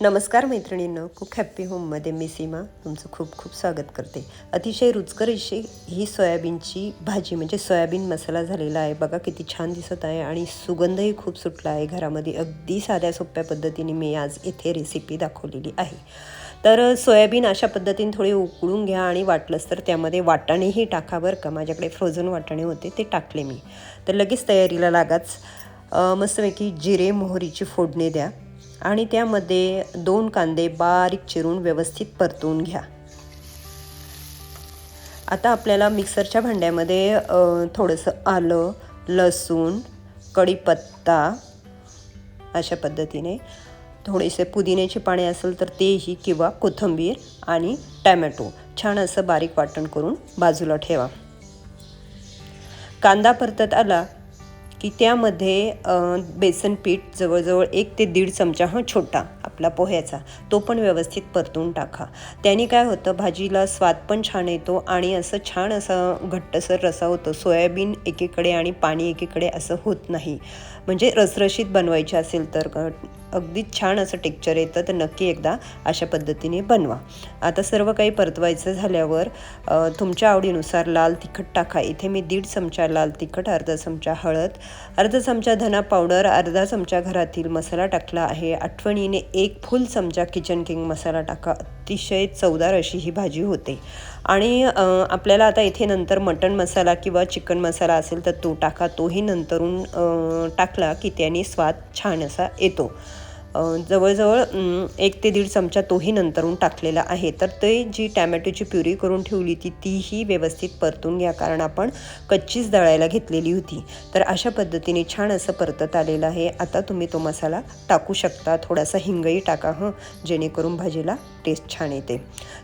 नमस्कार मैत्रिणींनो cook happy होममध्ये मी सीमा. तुमचं खूप खूप स्वागत करते. अतिशय रुचकर अशी ही सोयाबीनची भाजी म्हणजे सोयाबीन मसाला झालेला आहे. बघा किती छान दिसत आहे आणि सुगंधही खूप सुटला आहे घरामध्ये. अगदी साध्या सोप्या पद्धतीने मी आज येथे रेसिपी दाखवलेली आहे. तर सोयाबीन अशा पद्धतीने थोडे उकळून घ्या आणि वाटलंच तर त्यामध्ये वाटाणेही टाका बरं का. माझ्याकडे फ्रोझन वाटाणे होते ते टाकले मी. तर लगेच तयारीला लागाच. मस्तपैकी जिरे मोहरीची फोडणी द्या. आणि त्यामध्ये दोन कांदे बारीक चिरून व्यवस्थित परतून घ्या. आता आपल्याला मिक्सरच्या भांड्यामध्ये थोडंसं आलं लसूण कढीपत्ता अशा पद्धतीने थोडेसे पुदिन्याची पाने असेल तर तेही किंवा कोथिंबीर आणि टॅमॅटो छान असं बारीक वाटण करून बाजूला ठेवा. कांदा परतत आला की त्यामध्ये बेसन पीठ जवळजवळ एक ते दीड चमचा हा छोटा आपला पोह्याचा तो पण व्यवस्थित परतून टाका. त्याने काय होतं भाजीला स्वाद पण छान येतो आणि असं छान असं घट्टसर रसा होतो. सोयाबीन एकीकडे आणि पाणी एकीकडे असं होत नाही. म्हणजे रसरशीत बनवायचे असेल तर अगदी छान असं टेक्चर येतं तर नक्की एकदा अशा पद्धतीने बनवा. आता सर्व काही परतवायचं झाल्यावर तुमच्या आवडीनुसार लाल तिखट टाका. इथे मी दीड चमचा लाल तिखट अर्धा चमचा हळद अर्धा चमचा धना पावडर अर्धा चमचा घरातील मसाला टाकला आहे. आठवणीने एक फुल चमचा किचन किंग मसाला टाका. अतिशय चवदार अशी ही भाजी होते. आणि आपल्याला आता इथे नंतर मटण मसाला किंवा चिकन मसाला असेल तर तो टाका. तोही नंतरून टाकला की त्याने स्वाद छान असा येतो. जवळजवळ एक ते दीड चमचा तोही नंतरून टाकलेला आहे. तर ते जी टॅमॅटोची प्युरी करून ठेवली ती तीही व्यवस्थित परतून घ्या कारण आपण कच्चीच दळायला घेतलेली होती. तर अशा पद्धतीने छान असं परतत आलेलं आहे. आता तुम्ही तो मसाला टाकू शकता. थोडासा हिंगही टाका हं जेणेकरून भाजीला टेस्ट छान येते.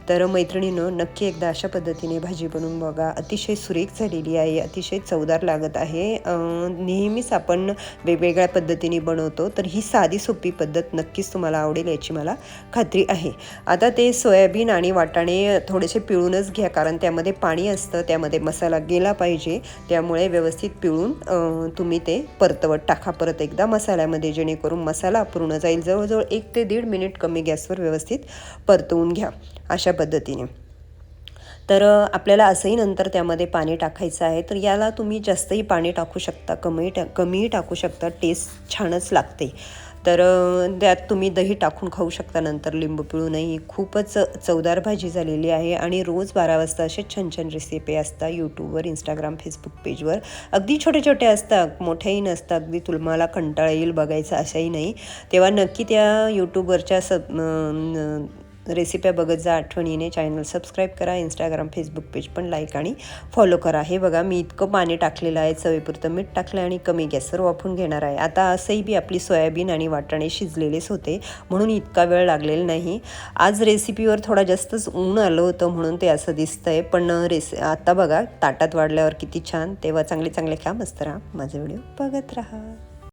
तर मैत्रिणीनं नक्की एकदा अशा पद्धतीने भाजी बनवून बघा. अतिशय सुरेख झालेली आहे अतिशय चवदार लागत आहे. नेहमीच आपण वेगवेगळ्या पद्धतीने बनवतो तर ही साधी सोपी पद्धत नक्कीच तुम्हाला आवडेल याची मला खात्री आहे. आता ते सोयाबीन आणि वाटाणे थोडेसे पिळूनच घ्या कारण त्यामध्ये पाणी असतं त्यामध्ये मसाला गेला पाहिजे त्यामुळे व्यवस्थित पिळून तुम्ही ते परतवत टाका. परत एकदा मसाल्यामध्ये जेणेकरून मसाला पूर्ण जाईल. जवळजवळ एक ते दीड मिनिट कमी गॅसवर व्यवस्थित परतवून घ्या अशा पद्धतीने. तर आपल्याला असंही नंतर त्यामध्ये पाणी टाकायचं आहे तर याला तुम्ही जास्तही पाणी टाकू शकता. कमी टा कमीही टाकू शकता. टेस्ट छानच लागते. तर त्यात तुम्ही दही टाकून खाऊ शकता नंतर. लिंबू पिळूनही खूपच चवदार भाजी झालेली आहे आणि रोज बारा वाजता असे छान छान रेसिपी असतात यूट्यूबवर इंस्टाग्राम फेसबुक पेजवर अगदी छोटे छोटे असतात मोठेही नसतात. अगदी तुम्हाला कंटाळा येईल बघायचं अशाही नाही. तेव्हा नक्की त्या यूट्यूबवरच्या सब रेसिप्या बघत जा आठवणीने. चॅनल सबस्क्राईब करा. इंस्टाग्राम फेसबुक पेज पण लाईक आणि फॉलो करा. हे बघा मी इतकं पाणी टाकलेलं आहे. चवीपुरतं मीठ टाकलं आहे आणि कमी गॅसवर वाफून घेणार आहे. आता असंही बी आपली सोयाबीन आणि वाटाणे शिजलेलेच होते म्हणून इतका वेळ लागलेला नाही. आज रेसिपीवर थोडा जास्तच ऊन आलं होतं म्हणून ते असं दिसतं आहे पण रेसि आता बघा ताटात वाढल्यावर किती छान. तेव्हा चांगले चांगले खा मस्त राहा. माझा व्हिडिओ बघत राहा.